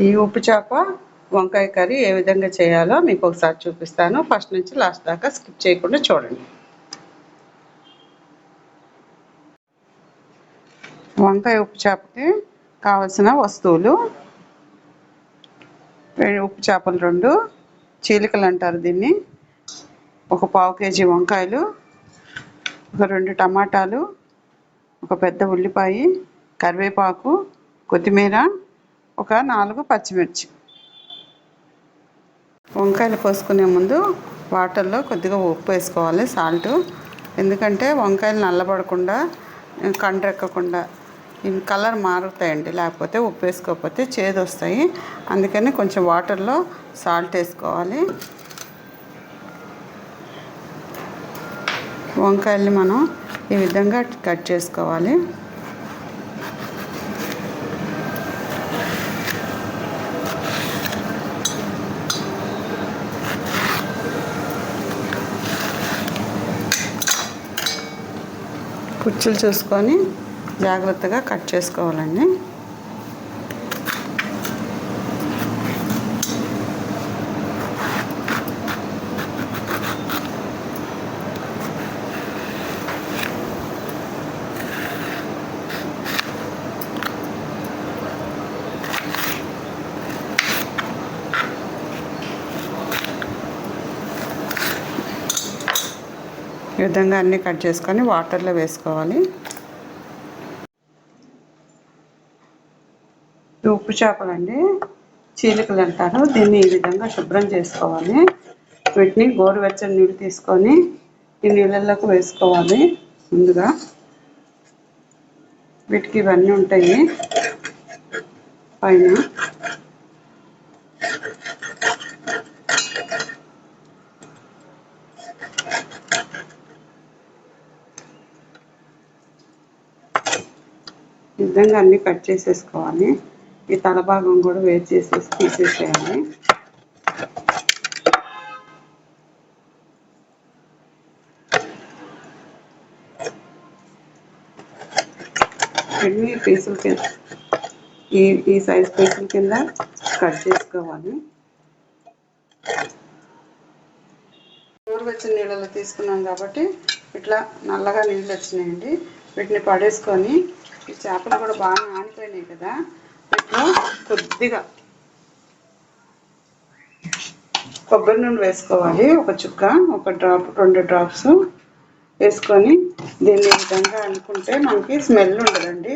ఈ ఉప్పు చేప వంకాయ కర్రీ ఏ విధంగా చేయాలో మీకు ఒకసారి చూపిస్తాను. ఫస్ట్ నుంచి లాస్ట్ దాకా స్కిప్ చేయకుండా చూడండి. వంకాయ ఉప్పు చేపకి కావలసిన వస్తువులు ఉప్పు చేపలు రెండు చీలికలు అంటారు దీన్ని. ఒక పావు కేజీ వంకాయలు ఒక రెండు టమాటాలు ఒక పెద్ద ఉల్లిపాయ కరివేపాకు కొత్తిమీర ఒక నాలుగు పచ్చిమిర్చి. వంకాయలు కోసుకునే ముందు వాటర్లో కొద్దిగా ఉప్పు వేసుకోవాలి సాల్ట్. ఎందుకంటే వంకాయలు నల్లబడకుండా కండ్రెక్కకుండా కలర్ మారుతాయండి. లేకపోతే ఉప్పు వేసుకోకపోతే చేదు వస్తాయి అందుకని కొంచెం వాటర్లో సాల్ట్ వేసుకోవాలి. వంకాయల్ని మనం ఈ విధంగా కట్ చేసుకోవాలి. కుచ్చులు చూసుకొని జాగ్రత్తగా కట్ చేసుకోవాలండి. ఈ విధంగా అన్నీ కట్ చేసుకొని వాటర్లో వేసుకోవాలి. ఉప్పు చేపలండి చీలికలు అంటారు. దీన్ని ఈ విధంగా శుభ్రం చేసుకోవాలి. వీటిని గోరువెచ్చని నీళ్ళు తీసుకొని ఈ నీళ్ళల్లోకి వేసుకోవాలి ముందుగా. వీటికి ఇవన్నీ ఉంటాయి. పైన విధంగా అన్నీ కట్ చేసేసుకోవాలి. ఈ తల భాగం కూడా వేరు చేసేసి తీసేసేయాలి. ఎన్ని పీసుల కింద ఈ ఈ సైజ్ పీసుల కింద కట్ చేసుకోవాలి. వచ్చిన నీళ్ళలో తీసుకున్నాం కాబట్టి ఇట్లా నల్లగా నీళ్ళు వచ్చినాయండి. వీటిని పడేసుకొని ఈ చేపలు కూడా బాగా నానిపోయినాయి కదా. వీటిలో కొద్దిగా కొబ్బరి నూనె వేసుకోవాలి. ఒక చుక్క ఒక డ్రాప్ రెండు డ్రాప్స్ వేసుకొని దీన్ని ఈ విధంగా అనుకుంటే మనకి స్మెల్ ఉండదండి.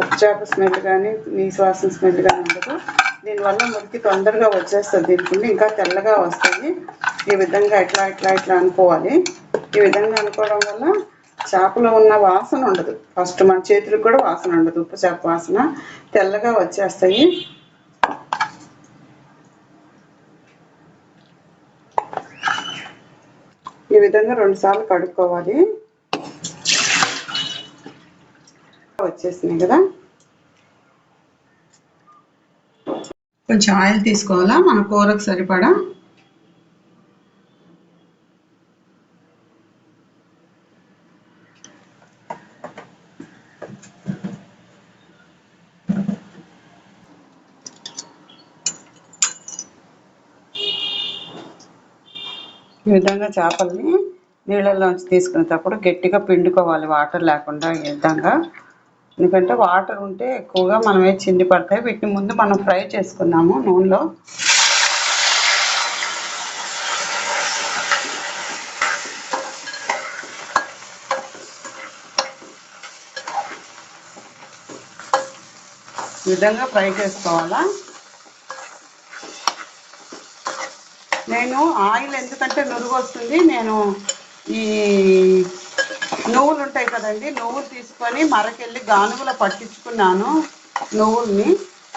ఉప్పు చేప స్మెల్ కానీ నీ శ్వాసం స్మెల్ కానీ ఉండదు. దీనివల్ల మురికి తొందరగా వచ్చేస్తుంది. దీనికి ఇంకా తెల్లగా వస్తుంది. ఈ విధంగా ఇట్లా ఇట్లా ఇట్లా అనుకోవాలి. ఈ విధంగా అనుకోవడం వల్ల చేపలో ఉన్న వాసన ఉండదు. ఫస్ట్ మన చేతులకు కూడా వాసన ఉండదు. ఉప్పు చేప వాసన తెల్లగా వచ్చేస్తాయి. ఈ విధంగా రెండు సార్లు కడుక్కోవాలి. వచ్చేసినాయి కదా. కొంచెం ఆయిల్ తీసుకోవాలా? మన కూరకు సరిపడా? విధంగా చేపల్ని నీళ్ళల్లోంచి తీసుకునేటప్పుడు గట్టిగా పిండుకోవాలి. వాటర్ లేకుండా ఈ విధంగా. ఎందుకంటే వాటర్ ఉంటే ఎక్కువగా మనమే చిండి పడతాయి. వీటిని ముందు మనం ఫ్రై చేసుకున్నాము నూనెలో. విధంగా ఫ్రై చేసుకోవాలా? నేను ఆయిల్ ఎందుకంటే నురుగు వస్తుంది నేను ఈ నువ్వులు ఉంటాయి కదండి నువ్వులు తీసుకొని మరకెళ్ళి గానుగులో పట్టించుకున్నాను నువ్వుల్ని.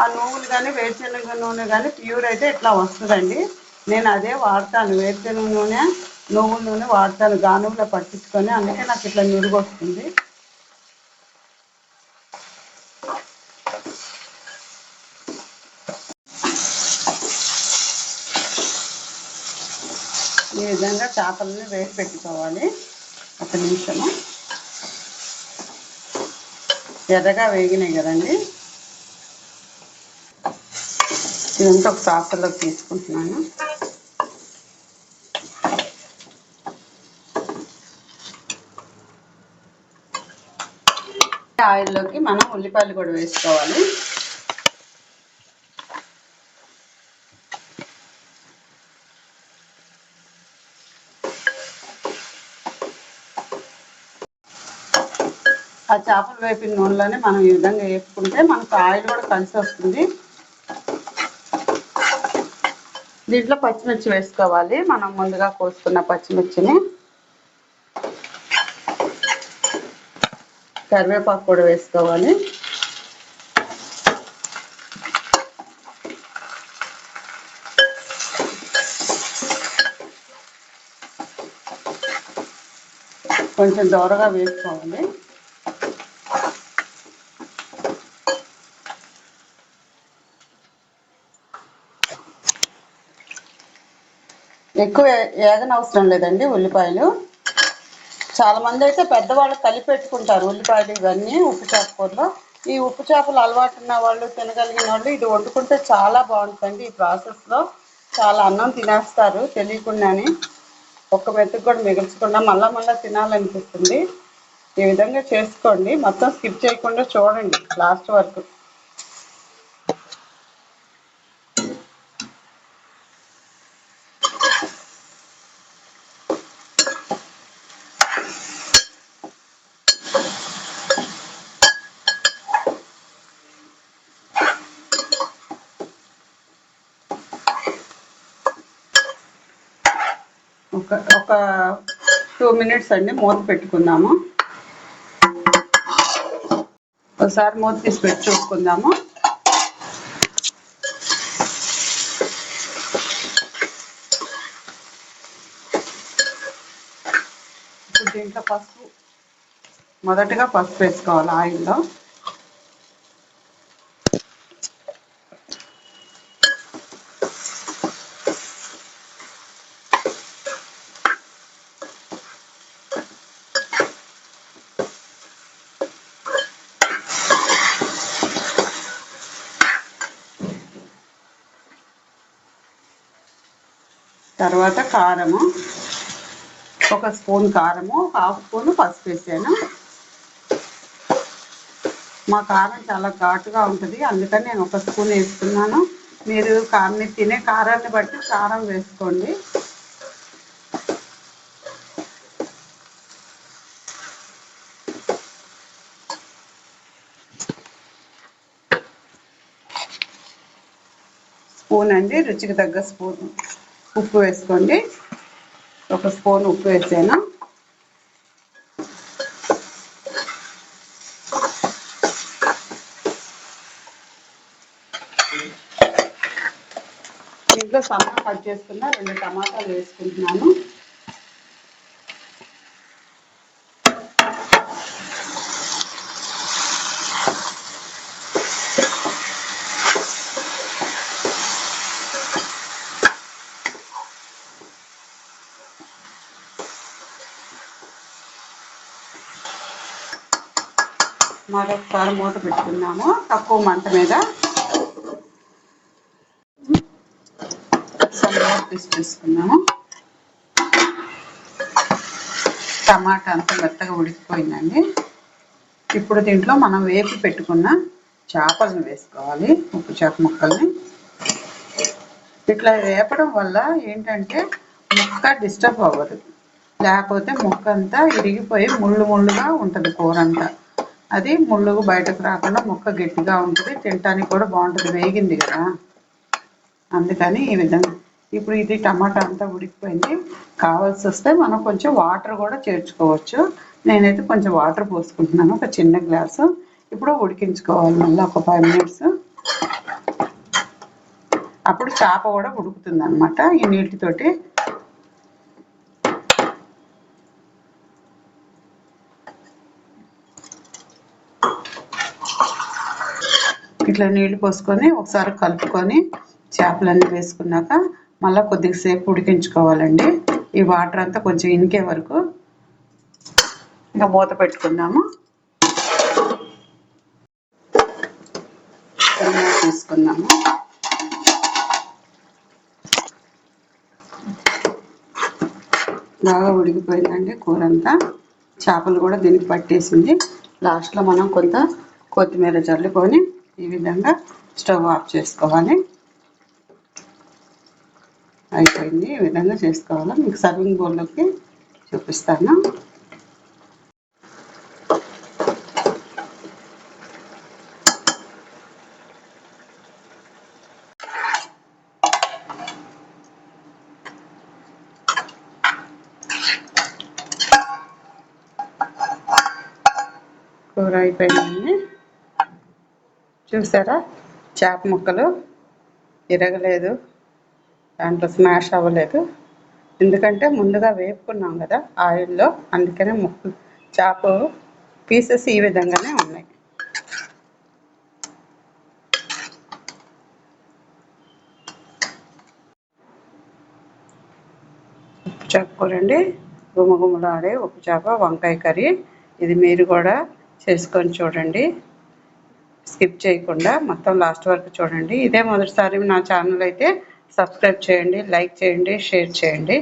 ఆ నువ్వులు కానీ వేరుశనగ నూనె కానీ ప్యూర్ అయితే ఇట్లా వస్తుందండి. నేను అదే వాడతాను వేరుశనగ నూనె నువ్వుల నూనె వాడతాను గానుగులో పట్టించుకొని అందుకే నాకు ఇట్లా నురుగు వస్తుంది విధంగా చేపలని వేసి పెట్టుకోవాలి. ఒక నిమిషము. ఎర్రగా వేగినాయి కదండి. ఇదంతా ఒక సాసలోకి తీసుకుంటున్నాను. ఆయిల్లోకి మనం ఉల్లిపాయలు కూడా వేసుకోవాలి. ఆ చేపలు వేపిన నూనెలోనే మనం ఈ విధంగా వేపుకుంటే మనకు ఆయిల్ కూడా కలిసి వస్తుంది. దీంట్లో పచ్చిమిర్చి వేసుకోవాలి. మనం ముందుగా కోసుకున్న పచ్చిమిర్చిని. కరివేపాకు కూడా వేసుకోవాలి. కొంచెం దోరగా వేసుకోవాలి. ఎక్కువ ఏగనవసరం లేదండి ఉల్లిపాయలు. చాలా మంది అయితే పెద్దవాళ్ళు కలిపి పెట్టుకుంటారు ఉల్లిపాయలు ఇవన్నీ ఉప్పు చేప కూరలో. ఈ ఉప్పు చేపలు అలవాటు ఉన్న వాళ్ళు తినగలిగిన వాళ్ళు ఇది వండుకుంటే చాలా బాగుంటుందండి ఈ ప్రాసెస్లో చాలా అన్నం తినేస్తారు తెలియకుండానే. ఒక్క మెతుకు కూడా మిగల్చకుండా మళ్ళా మళ్ళీ తినాలనిపిస్తుంది. ఈ విధంగా చేసుకోండి. మొత్తం స్కిప్ చేయకుండా చూడండి లాస్ట్ వరకు. ఒక ఒక టూ మినిట్స్ అండి మూత పెట్టుకుందాము. ఒకసారి మూత తీసి పెట్టి చూసుకుందాము. ఇప్పుడు దీంట్లో పసుపు మొదటగా పసుపు వేసుకోవాలి ఆయిల్లో. తర్వాత కారము. ఒక స్పూన్ కారము హాఫ్ స్పూన్ పసుపు వేసాను. మా కారం చాలా ఘాటుగా ఉంటుంది అందుకని నేను ఒక స్పూన్ వేస్తున్నాను. మీరు కారం తినే కారాన్ని బట్టి కారం వేసుకోండి. స్పూన్ అండి రుచికి తగ్గ స్పూన్. ఉప్పు వేసుకోండి. ఒక స్పూన్ ఉప్పు వేసాను? దీంట్లో సన్న కట్ చేసుకున్న రెండు టమాటాలు వేసుకుంటున్నాను. మరొకసారి మూత పెట్టుకున్నాము తక్కువ మంట మీద. సన్నగా పీస్ తీసుకున్నాము టమాటా అంతా మెత్తగా ఉడికిపోయిందండి. ఇప్పుడు దీంట్లో మనం వేపి పెట్టుకున్న చేపలను వేసుకోవాలి ఉప్పు చేప ముక్కల్ని. ఇట్లా వేపడం వల్ల ఏంటంటే ముక్క డిస్టర్బ్ అవ్వదు. లేకపోతే ముక్క అంతా ఇరిగిపోయి ముళ్ళు ముళ్ళుగా ఉంటుంది కూర అంతా అది ముళ్ళు బయటకు రాకుండా ముక్క గట్టిగా ఉంటుంది తినటానికి కూడా బాగుంటుంది వేగింది కదా. అందుకని ఈ విధంగా. ఇప్పుడు ఇది టమాటా అంతా ఉడికిపోయింది. కావాల్సి వస్తే మనం కొంచెం వాటర్ కూడా చేర్చుకోవచ్చు. నేనైతే కొంచెం వాటర్ పోసుకుంటున్నాను ఒక చిన్న గ్లాసు. ఇప్పుడు ఉడికించుకోవాలి మళ్ళీ ఒక ఫైవ్ మినిట్స్. అప్పుడు చేప కూడా ఉడుకుతుంది అనమాట ఈ నీటితోటి. ఇట్లా నీళ్ళు పోసుకొని ఒకసారి కలుపుకొని చేపలన్నీ వేసుకున్నాక మళ్ళీ కొద్దిసేపు ఉడికించుకోవాలండి. ఈ వాటర్ అంతా కొంచెం ఇనికే వరకు ఇంకా మూత పెట్టుకుందాము. తీసుకుందాము. బాగా ఉడికిపోయిందండి కూర అంతా చేపలు కూడా దీనికి పట్టేసింది. లాస్ట్లో మనం కొంత కొత్తిమీర చల్లుకొని ఈ విధంగా స్టవ్ ఆఫ్ చేసుకోవాలి. అయిపోయింది. ఈ విధంగా చేసుకోవాలి? మీకు సర్వింగ్ బౌల్లోకి చూపిస్తాను. కూర అయిపోయింది. చూసారా? చేప ముక్కలు ఇరగలేదు. దాంట్లో స్మాష్ అవ్వలేదు. ఎందుకంటే ముందుగా వేపుకున్నాం కదా ఆయిల్లో అందుకనే ముక్కలు చేప పీసెస్ ఈ విధంగానే ఉన్నాయి. ఉప్పు చేప కూరండి గుమగుమలాడే ఉప్పు చేప వంకాయ కర్రీ. ఇది మీరు కూడా చేసుకొని చూడండి. స్కిప్ చేయకుండా మొత్తం లాస్ట్ వరకు చూడండి. ఇదే మొదటిసారి నా ఛానల్ అయితే సబ్స్క్రైబ్ చేయండి లైక్ చేయండి షేర్ చేయండి.